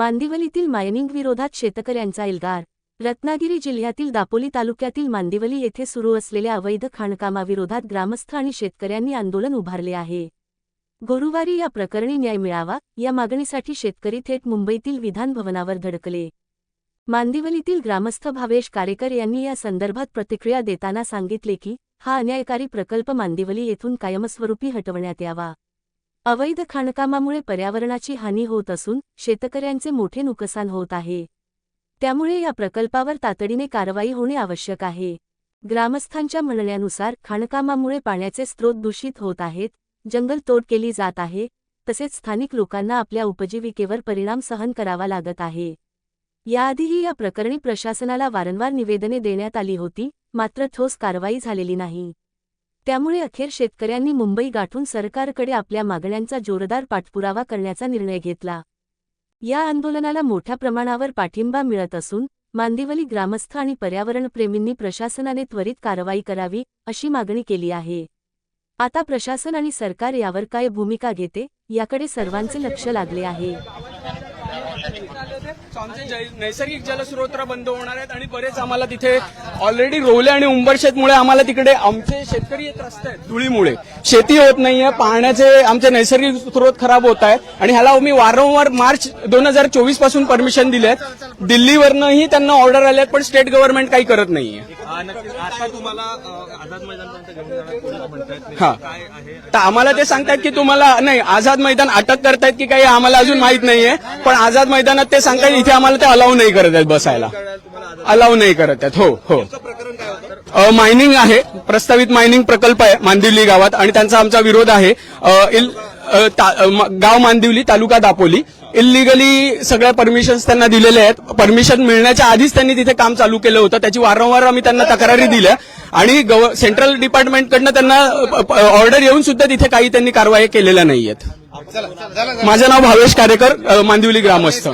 मांदिवलीतील mining विरोधात शेतकऱ्यांचा एल्गार. रत्नागिरी जिल्ह्यातील दापोली तालुक्यातील मांदिवली येथे सुरू असलेल्या अवैध खाणकामाविरोधात ग्रामस्थ आणि शेतकऱ्यांनी आंदोलन उभारले आहे. गुरुवारी या प्रकरणी न्याय मिळावा या मागणीसाठी शेतकरी थेट मुंबईतील विधान भवनावर धडकले. मांदिवलीतील ग्रामस्थ भावेश कारेकर यांनी या संदर्भात प्रतिक्रिया देताना सांगितले की हा अन्यायकारी प्रकल्प मांदिवली येथून कायमस्वरूपी हटवण्यात यावा. अवैध खाणकामामुळे पर्यावरणाची हानी होत असून शेतकऱ्यांचे मोठे नुकसान होत आहे. त्यामुळे या प्रकल्पावर तातडीने कारवाई होणे आवश्यक आहे. ग्रामस्थांच्या म्हणण्यानुसार खाणकामामुळे पाण्याचे स्रोत दूषित होत आहेत जंगलतोड केली जात आहे तसेच स्थानिक लोकांना आपल्या उपजीविकेवर परिणाम सहन करावा लागत आहे. याआधीही या प्रकरणी प्रशासनाला वारंवार निवेदने देण्यात आली होती मात्र ठोस कारवाई झालेली नाही. त्यामुळे अखेर शेतकऱ्यांनी मुंबई गाठून सरकारकडे आपल्या मागण्यांचा जोरदार पाठपुरावा करण्याचा निर्णय घेतला. या आंदोलनाला मोठ्या प्रमाणावर पाठिंबा मिळत असून मांदिवली ग्रामस्थ आणि पर्यावरणप्रेमींनी प्रशासनाने त्वरित कारवाई करावी अशी मागणी केली आहे. आता प्रशासन आणि सरकार यावर काय भूमिका घेते याकडे सर्वांचे लक्ष लागले आहे. नैसर्गिक जलस्रोत बंद होणार आहेत आणि बरेच आम्हाला तिथे ऑलरेडी रोवले आणि उंबरशेतमुळे आम्हाला तिकडे आमचे शेतकरी येत असतात धुळीमुळे. शेती होत नाहीये पाण्याचे आमचे नैसर्गिक स्रोत खराब होत आहेत आणि ह्याला मी वारंवार मार्च दोन हजार चोवीसपासून परमिशन दिली आहेत. दिल्लीवरनंही त्यांना ऑर्डर आल्यात पण स्टेट गव्हर्नमेंट काही करत नाहीये. हा. तर आम्हाला ते सांगतायत की तुम्हाला नाही आझाद मैदान अटक करतायत की काही आम्हाला अजून माहीत नाहीये पण आझाद मैदानात ते सांगतायत इथे आम्हाला ते अलाव नाही करत आहेत बसायला. अलाव नाही करत आहेत. हो हो. मायनिंग आहे. प्रस्तावित मायनिंग प्रकल्प आहे मांदिवली गावात आणि त्यांचा आमचा विरोध आहे. गाव मांदिवली तालुका दापोली. इलिगली सगळ्या परमिशन्स त्यांना दिलेले आहेत. परमिशन मिळण्याच्या आधीच त्यांनी तिथे काम चालू केलं होतं. त्याची वारंवार आम्ही त्यांना तक्रारी दिल्या. आणि सेंट्रल डिपार्टमेंटकडनं त्यांना ऑर्डर येऊन सुद्धा तिथे काही त्यांनी कारवाई केलेल्या नाहीयेत. माझं नाव भावेश कारेकर मांदिवली ग्रामस्थ.